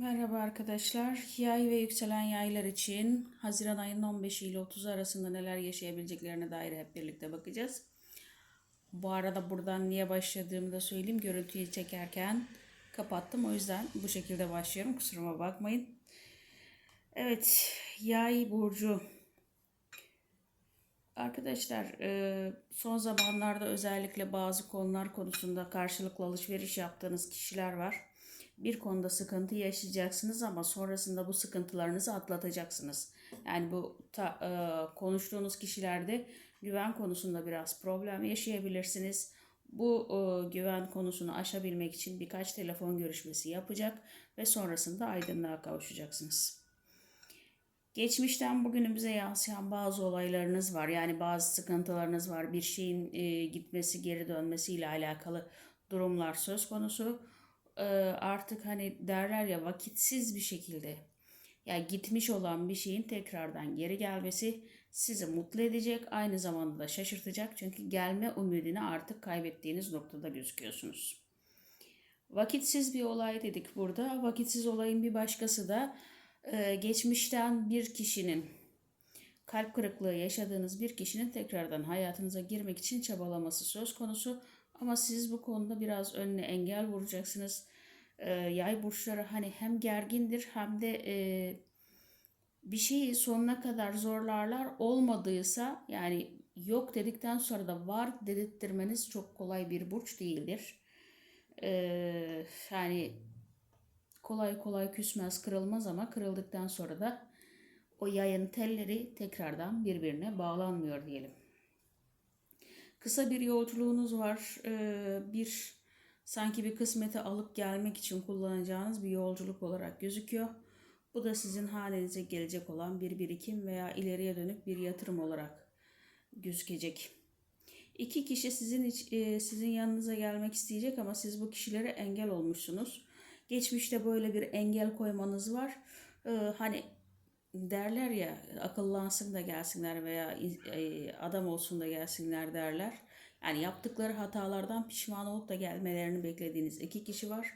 Merhaba arkadaşlar. Yay ve yükselen yaylar için Haziran ayının 15 ile 30 arasında neler yaşayabileceklerine dair hep birlikte bakacağız. Bu arada buradan niye başladığımı da söyleyeyim. Görüntüyü çekerken kapattım. O yüzden bu şekilde başlıyorum. Kusuruma bakmayın. Evet, yay burcu. Arkadaşlar e, son zamanlarda özellikle bazı konular konusunda karşılıklı alışveriş yaptığınız kişiler var. Bir konuda sıkıntı yaşayacaksınız ama sonrasında bu sıkıntılarınızı atlatacaksınız. Yani bu ta, e, konuştuğunuz kişilerde güven konusunda biraz problem yaşayabilirsiniz. Bu e, güven konusunu aşabilmek için birkaç telefon görüşmesi yapacak ve sonrasında aydınlığa kavuşacaksınız. Geçmişten bugünümüze yansıyan bazı olaylarınız var. Yani bazı sıkıntılarınız var. Bir şeyin e, gitmesi, geri dönmesiyle alakalı durumlar söz konusu. E, artık hani derler ya vakitsiz bir şekilde ya gitmiş olan bir şeyin tekrardan geri gelmesi sizi mutlu edecek. Aynı zamanda da şaşırtacak. Çünkü gelme umudunu artık kaybettiğiniz noktada gözüküyorsunuz. Vakitsiz bir olay dedik burada. Vakitsiz olayın bir başkası da e, geçmişten bir kişinin kalp kırıklığı yaşadığınız bir kişinin tekrardan hayatınıza girmek için çabalaması söz konusu. Ama siz bu konuda biraz önüne engel vuracaksınız. E, yay burçları hani hem gergindir hem de e, bir şeyi sonuna kadar zorlarlar. Olmadıysa yani yok dedikten sonra da var dedirtmeniz çok kolay bir burç değildir. E, yani kolay kolay küsmez, kırılmaz ama kırıldıktan sonra da o yayın telleri tekrardan birbirine bağlanmıyor diyelim. Kısa bir yolculuğunuz var. Ee, bir sanki bir kısmeti alıp gelmek için kullanacağınız bir yolculuk olarak gözüküyor. Bu da sizin hanenize gelecek olan bir birikim veya ileriye dönük bir yatırım olarak gözükecek. İki kişi sizin e, sizin yanınıza gelmek isteyecek ama siz bu kişilere engel olmuşsunuz. Geçmişte böyle bir engel koymanız var. Ee, hani derler ya akıllansın da gelsinler veya e, adam olsun da gelsinler derler. Yani yaptıkları hatalardan pişman olup da gelmelerini beklediğiniz iki kişi var.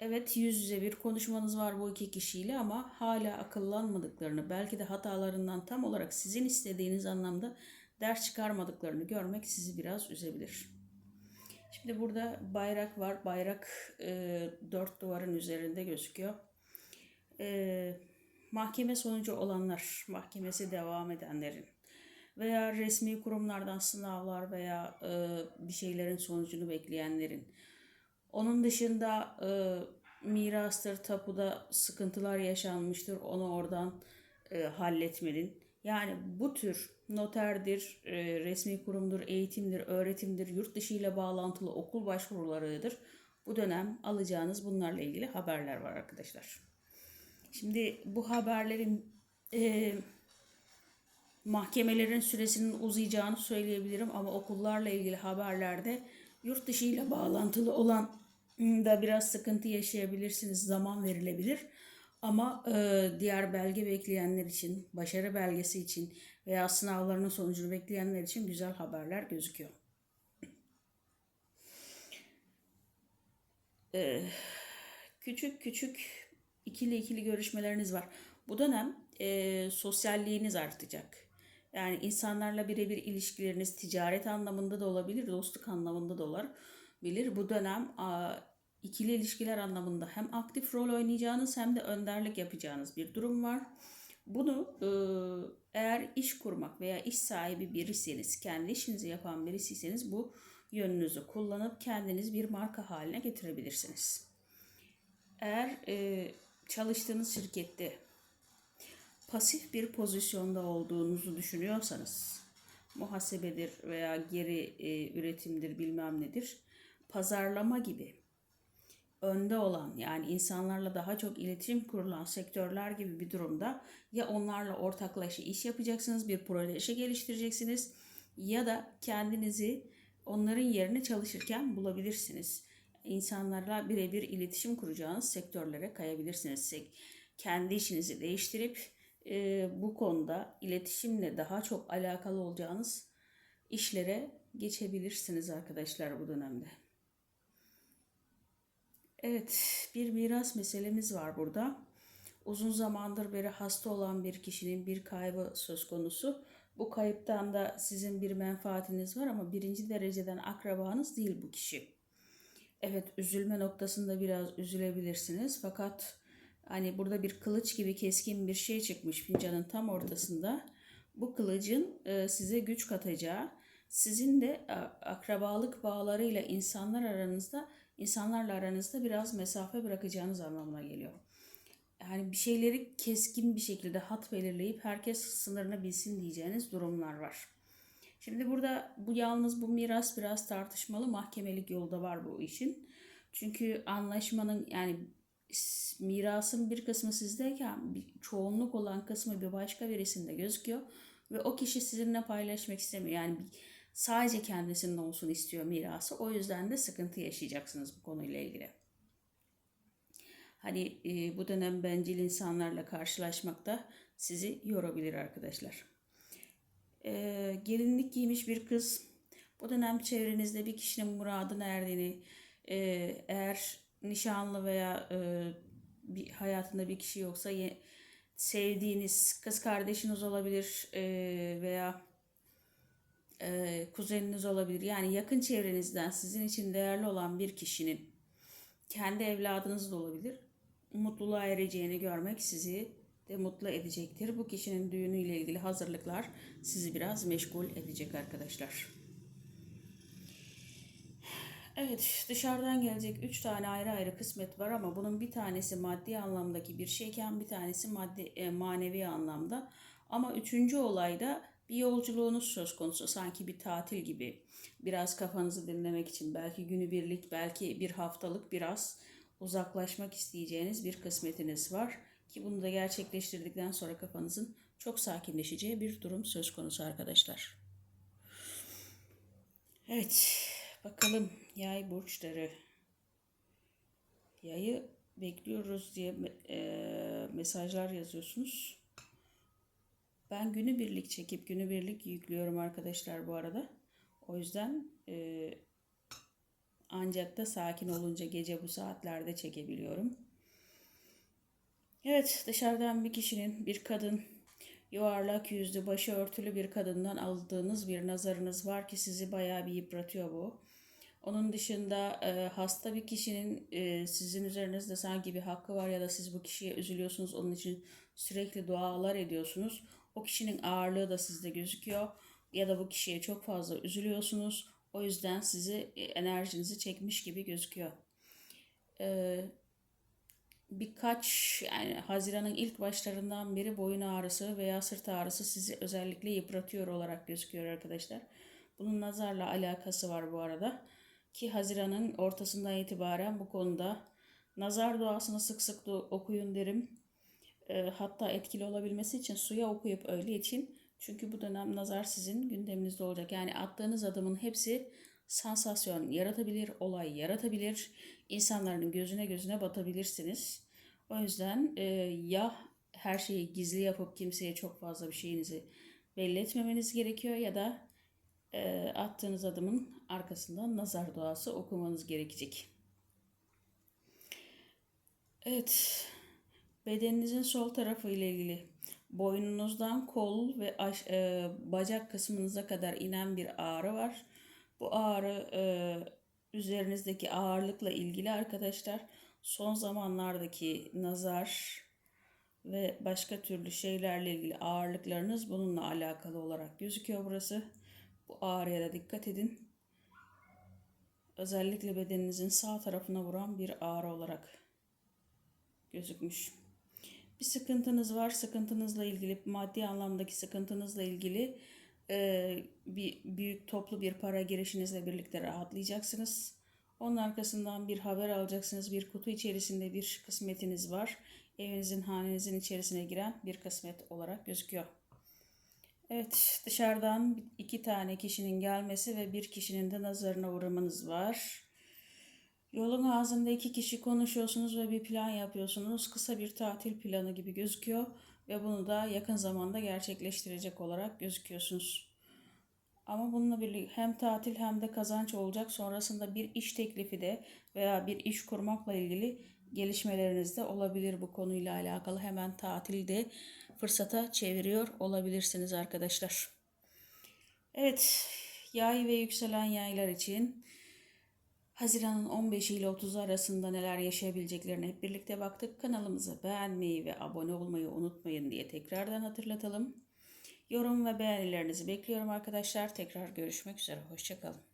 Evet yüz yüze bir konuşmanız var bu iki kişiyle ama hala akıllanmadıklarını belki de hatalarından tam olarak sizin istediğiniz anlamda ders çıkarmadıklarını görmek sizi biraz üzebilir. Şimdi burada bayrak var. Bayrak e, dört duvarın üzerinde gözüküyor. E, mahkeme sonucu olanlar, mahkemesi devam edenlerin veya resmi kurumlardan sınavlar veya e, bir şeylerin sonucunu bekleyenlerin. Onun dışında e, mirastır, tapuda sıkıntılar yaşanmıştır. Onu oradan e, halletmenin. Yani bu tür noterdir, e, resmi kurumdur, eğitimdir, öğretimdir, yurt dışı ile bağlantılı okul başvurularıdır. Bu dönem alacağınız bunlarla ilgili haberler var arkadaşlar. Şimdi bu haberlerin e, mahkemelerin süresinin uzayacağını söyleyebilirim ama okullarla ilgili haberlerde yurt dışı ile bağlantılı olan da biraz sıkıntı yaşayabilirsiniz. Zaman verilebilir. Ama e, diğer belge bekleyenler için, başarı belgesi için veya sınavlarının sonucunu bekleyenler için güzel haberler gözüküyor. E, küçük küçük ikili ikili görüşmeleriniz var. Bu dönem e, sosyalliğiniz artacak. Yani insanlarla birebir ilişkileriniz ticaret anlamında da olabilir, dostluk anlamında da olabilir. Bu dönem ikili ilişkiler anlamında hem aktif rol oynayacağınız hem de önderlik yapacağınız bir durum var. Bunu e, eğer iş kurmak veya iş sahibi birisiniz, kendi işinizi yapan birisiyseniz bu yönünüzü kullanıp kendiniz bir marka haline getirebilirsiniz. Eğer e, çalıştığınız şirkette pasif bir pozisyonda olduğunuzu düşünüyorsanız, muhasebedir veya geri e, üretimdir bilmem nedir, pazarlama gibi önde olan yani insanlarla daha çok iletişim kurulan sektörler gibi bir durumda ya onlarla ortaklaşa iş yapacaksınız, bir proje geliştireceksiniz ya da kendinizi onların yerine çalışırken bulabilirsiniz. İnsanlarla birebir iletişim kuracağınız sektörlere kayabilirsiniz. Kendi işinizi değiştirip e, bu konuda iletişimle daha çok alakalı olacağınız işlere geçebilirsiniz arkadaşlar bu dönemde. Evet, bir miras meselemiz var burada. Uzun zamandır beri hasta olan bir kişinin bir kaybı söz konusu. Bu kayıptan da sizin bir menfaatiniz var ama birinci dereceden akrabanız değil bu kişi. Evet, üzülme noktasında biraz üzülebilirsiniz fakat hani burada bir kılıç gibi keskin bir şey çıkmış fincanın tam ortasında. Bu kılıcın e, size güç katacağı, sizin de e, akrabalık bağlarıyla insanlar aranızda, insanlarla aranızda biraz mesafe bırakacağınız anlamına geliyor. Yani bir şeyleri keskin bir şekilde hat belirleyip herkes sınırını bilsin diyeceğiniz durumlar var. Şimdi burada bu yalnız bu miras biraz tartışmalı. Mahkemelik yolda var bu işin. Çünkü anlaşmanın yani mirasın bir kısmı sizdeyken bir çoğunluk olan kısmı bir başka birisinde gözüküyor ve o kişi sizinle paylaşmak istemiyor. Yani sadece kendisinin olsun istiyor mirası. O yüzden de sıkıntı yaşayacaksınız bu konuyla ilgili. Hani e, bu dönem bencil insanlarla karşılaşmak da sizi yorabilir arkadaşlar. E, gelinlik giymiş bir kız bu dönem çevrenizde bir kişinin muradına erdiğini e, eğer nişanlı veya e, bir hayatında bir kişi yoksa ye- sevdiğiniz kız kardeşiniz olabilir e, veya e, kuzeniniz olabilir. Yani yakın çevrenizden sizin için değerli olan bir kişinin kendi evladınız da olabilir. Mutluluğa ereceğini görmek sizi de mutlu edecektir. Bu kişinin düğünüyle ilgili hazırlıklar sizi biraz meşgul edecek arkadaşlar. Evet, dışarıdan gelecek üç tane ayrı ayrı kısmet var ama bunun bir tanesi maddi anlamdaki bir şeyken bir tanesi maddi e, manevi anlamda. Ama üçüncü olayda bir yolculuğunuz söz konusu sanki bir tatil gibi. Biraz kafanızı dinlemek için belki günübirlik, belki bir haftalık biraz uzaklaşmak isteyeceğiniz bir kısmetiniz var ki bunu da gerçekleştirdikten sonra kafanızın çok sakinleşeceği bir durum söz konusu arkadaşlar. Evet, bakalım yay burçları. Yayı bekliyoruz diye e, mesajlar yazıyorsunuz. Ben günübirlik çekip günübirlik yüklüyorum arkadaşlar bu arada. O yüzden e, ancak da sakin olunca gece bu saatlerde çekebiliyorum. Evet, dışarıdan bir kişinin, bir kadın, yuvarlak yüzlü, başı örtülü bir kadından aldığınız bir nazarınız var ki sizi bayağı bir yıpratıyor bu. Onun dışında e, hasta bir kişinin e, sizin üzerinizde sanki bir hakkı var ya da siz bu kişiye üzülüyorsunuz. Onun için sürekli dualar ediyorsunuz. O kişinin ağırlığı da sizde gözüküyor ya da bu kişiye çok fazla üzülüyorsunuz. O yüzden sizi e, enerjinizi çekmiş gibi gözüküyor. E, birkaç yani Haziran'ın ilk başlarından beri boyun ağrısı veya sırt ağrısı sizi özellikle yıpratıyor olarak gözüküyor arkadaşlar. Bunun nazarla alakası var bu arada. Ki Haziran'ın ortasından itibaren bu konuda nazar duasını sık sık okuyun derim. E, hatta etkili olabilmesi için suya okuyup öyle için. Çünkü bu dönem nazar sizin gündeminizde olacak. Yani attığınız adımın hepsi sansasyon yaratabilir, olay yaratabilir. İnsanların gözüne gözüne batabilirsiniz. O yüzden e, ya her şeyi gizli yapıp kimseye çok fazla bir şeyinizi belli etmemeniz gerekiyor ya da e, attığınız adımın arkasından nazar duası okumanız gerekecek. Evet, bedeninizin sol tarafı ile ilgili boynunuzdan kol ve aş, e, bacak kısmınıza kadar inen bir ağrı var. Bu ağrı e, üzerinizdeki ağırlıkla ilgili arkadaşlar. Son zamanlardaki nazar ve başka türlü şeylerle ilgili ağırlıklarınız bununla alakalı olarak gözüküyor burası. Bu ağrıya da dikkat edin. Özellikle bedeninizin sağ tarafına vuran bir ağrı olarak gözükmüş. Bir sıkıntınız var. Sıkıntınızla ilgili, maddi anlamdaki sıkıntınızla ilgili e, bir büyük toplu bir para girişinizle birlikte rahatlayacaksınız. Onun arkasından bir haber alacaksınız. Bir kutu içerisinde bir kısmetiniz var. Evinizin, hanenizin içerisine giren bir kısmet olarak gözüküyor. Evet, dışarıdan iki tane kişinin gelmesi ve bir kişinin de nazarına uğramanız var. Yolun ağzında iki kişi konuşuyorsunuz ve bir plan yapıyorsunuz. Kısa bir tatil planı gibi gözüküyor ve bunu da yakın zamanda gerçekleştirecek olarak gözüküyorsunuz. Ama bununla birlikte hem tatil hem de kazanç olacak. Sonrasında bir iş teklifi de veya bir iş kurmakla ilgili gelişmeleriniz de olabilir bu konuyla alakalı. Hemen tatilde fırsata çeviriyor olabilirsiniz arkadaşlar. Evet, yay ve yükselen yaylar için Haziran'ın 15 ile 30 arasında neler yaşayabileceklerine hep birlikte baktık. Kanalımızı beğenmeyi ve abone olmayı unutmayın diye tekrardan hatırlatalım. Yorum ve beğenilerinizi bekliyorum arkadaşlar. Tekrar görüşmek üzere. Hoşçakalın.